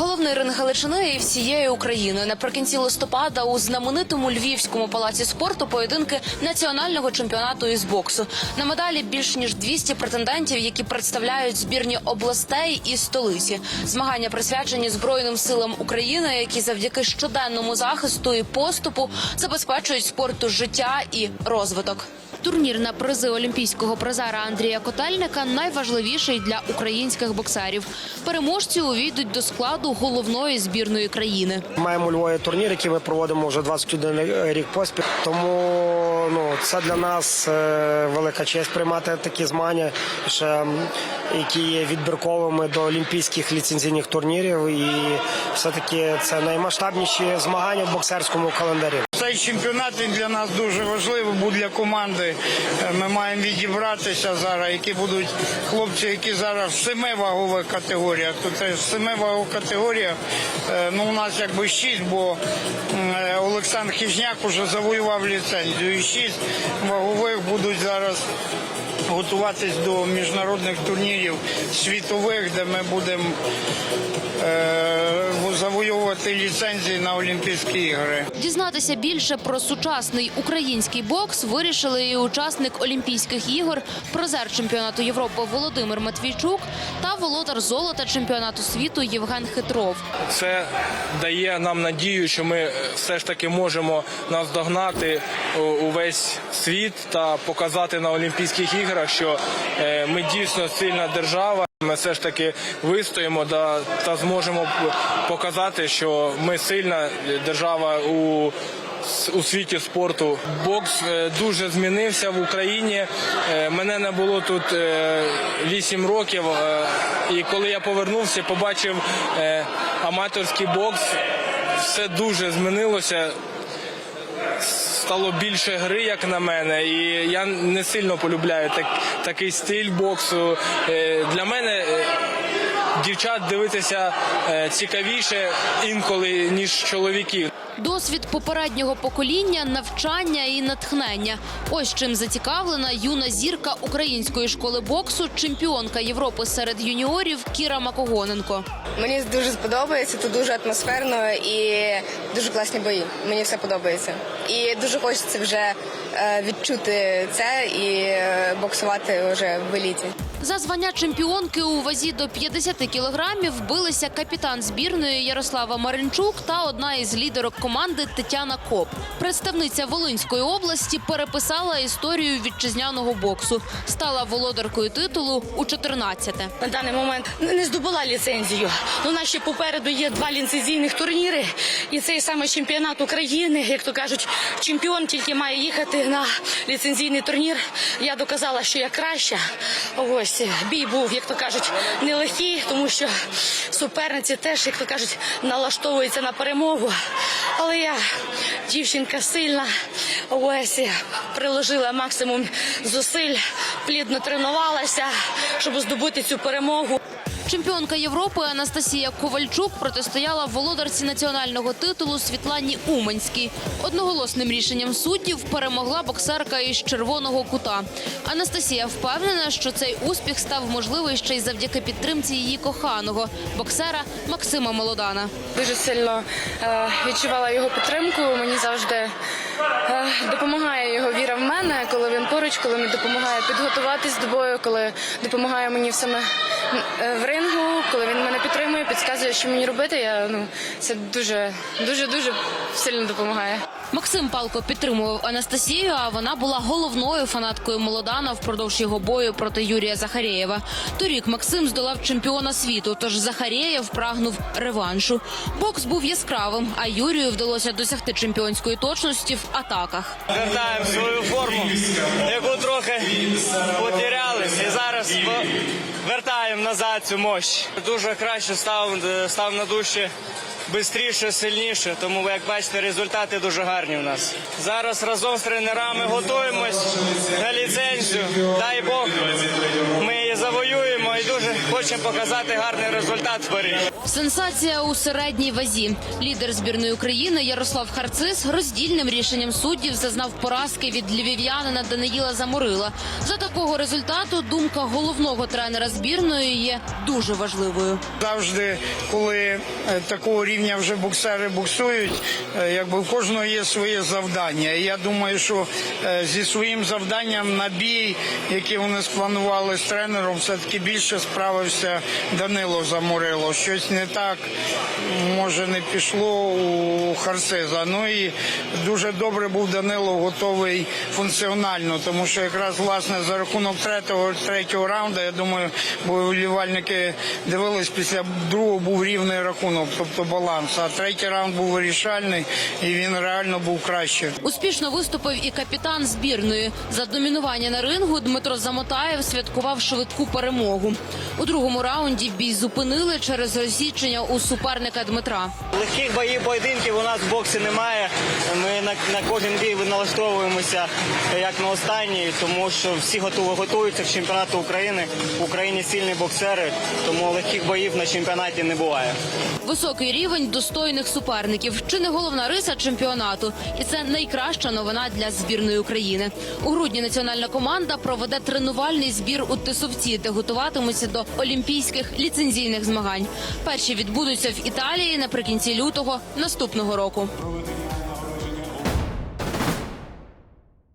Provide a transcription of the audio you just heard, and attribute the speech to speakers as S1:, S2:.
S1: Головний ринг Галичини і всієї України наприкінці листопада у знаменитому львівському палаці спорту поєдинки національного чемпіонату із боксу. На медалі більш ніж 200 претендентів, які представляють збірні областей і столиці. Змагання присвячені збройним силам України, які завдяки щоденному захисту і поступу забезпечують спорту життя і розвиток. Турнір на призи олімпійського призера Андрія Котельника найважливіший для українських боксерів. Переможці увійдуть до складу головної збірної країни.
S2: Маємо у Львові турнір, який ми проводимо вже 21 рік поспіль. Тому ну це для нас е, велика честь приймати такі змагання, ще, які є відбірковими до олімпійських ліцензійних турнірів. І все-таки це наймасштабніші змагання в боксерському календарі.
S3: Цей чемпіонат він для нас дуже важливий бо для команди. Е, Ми маємо відібратися зараз, які будуть хлопці, які зараз в семи вагових категоріях. Тут в семи вагових категоріях. е, Ну у нас якби шість, бо е, Олександр Хижняк уже завоював ліцензію. І шість вагових будуть зараз готуватись до міжнародних турнірів світових, де ми будемо е, завоювати ліцензії на Олімпійські ігри.
S1: Дізнатися більше про сучасний український бокс вирішили і учасник Олімпійських ігор, призер чемпіонату Європи Володимир Матвійчук та володар золота чемпіонату світу Євген Хитров.
S4: Це дає нам надію, що ми все ж таки можемо наздогнати увесь світ та показати на Олімпійських іграх, що е, ми дійсно сильна держава. Ми все ж таки вистоїмо да, та зможемо показати, що ми сильна держава у. У світі спорту бокс е, дуже змінився в Україні. Е, Мене не було тут 8 років. І коли я повернувся, побачив аматорський бокс. Все дуже змінилося. Стало більше гри, як на мене, і я не сильно полюбляю так, такий стиль боксу. Е, Для мене е, дівчат дивитися е, цікавіше інколи, ніж чоловіків.
S1: Досвід попереднього покоління, навчання і натхнення. Ось чим зацікавлена юна зірка української школи боксу, чемпіонка Європи серед юніорів Кіра Макогоненко.
S5: Мені дуже сподобається, тут дуже атмосферно і дуже класні бої. Мені все подобається. І дуже хочеться вже е, відчути це і е, боксувати вже в еліті.
S1: За звання чемпіонки у вазі до 50 кілограмів билися капітан збірної Ярослава Маринчук та одна із лідерок команди Тетяна Коп. Представниця Волинської області переписала історію вітчизняного боксу. Стала володаркою титулу у 14-те.
S6: на даний момент не здобула ліцензію. Ну, У нас ще попереду є два ліцензійних турніри, і цей саме чемпіонат України, як то кажуть, чемпіон тільки має їхати на ліцензійний турнір. Я доказала, що я краща. Ось бій був, як то кажуть, нелегкий, тому що суперниці теж, як то кажуть, налаштовуються на перемогу. Але я дівчинка сильна. Ось приложила максимум зусиль, плідно тренувалася, щоб здобути цю перемогу.
S1: Чемпіонка Європи Анастасія Ковальчук протистояла володарці національного титулу Світлані Уманській. Одноголосним рішенням суддів перемогла боксерка із червоного кута. Анастасія впевнена, що цей успіх став можливий ще й завдяки підтримці її коханого боксера Максима Молодана.
S7: дуже сильно е, відчувала його підтримку. Мені завжди допомагає його віра в мене, коли він поруч, коли мені допомагає підготуватись до бою, коли допомагає мені саме е, в рингу, коли він мене підтримує, підказує, що мені робити. Я ну це дуже дуже дуже сильно допомагає.
S1: Максим палко підтримував Анастасію, а вона була головною фанаткою Молодана впродовж його бою проти Юрія Захарєєва. Торік Максим здолав чемпіона світу, тож Захарєєв прагнув реваншу. Бокс був яскравим, а Юрію вдалося досягти чемпіонської точності в атаках.
S8: Вертаємо свою форму, яку трохи потеряли. І зараз вертаємо назад цю мощь. Дуже краще став, став на душі швидше, сильніше. Тому, ви як бачите, результати дуже гарні у нас. Зараз разом з тренерами готуємось на ліцензію. Дай Бог, ми її завоюємо і дуже хочемо показати гарний результат в Парижі.
S1: Сенсація у середній вазі. Лідер збірної України Ярослав Харцис роздільним рішенням суддів зазнав поразки від львів'янина Даниїла Заморила. За такого результату думка головного тренера збірної є дуже важливою.
S3: Завжди, коли е, такого рівня вже боксери боксують, е, якби у кожного є своє завдання. Я думаю, що е, зі своїм завданням на бій, який вони спланували з тренером, все-таки більше справився Данило Заморило. Щось не так може не пішло у Харсиза. Ну і дуже добре був Данило готовий функціонально, тому що якраз власне за рахунок третього третього раунду, я думаю, бо вболівальники дивились після другого був рівний рахунок, тобто баланс. А третій раунд був вирішальний, і він реально був краще.
S1: Успішно виступив і капітан збірної. За домінування на рингу Дмитро Замотаєв святкував швидку перемогу. У другому раунді бій зупинили через розсічення у суперника Дмитра.
S8: Легких боїв поєдинків у нас в боксі немає. Ми на, на кожен бій налаштовуємося як на останній, тому що всі готові готуються к чемпіонату України. В Україні сильні боксери, тому легких боїв на чемпіонаті не буває.
S1: Високий рівень достойних суперників чи не головна риса чемпіонату, і це найкраща новина для збірної України. У грудні національна команда проведе тренувальний збір у Тисовці, де готуватимуться до олімпійських ліцензійних змагань. Перші відбудуться в Італії наприкінці лютого наступного року.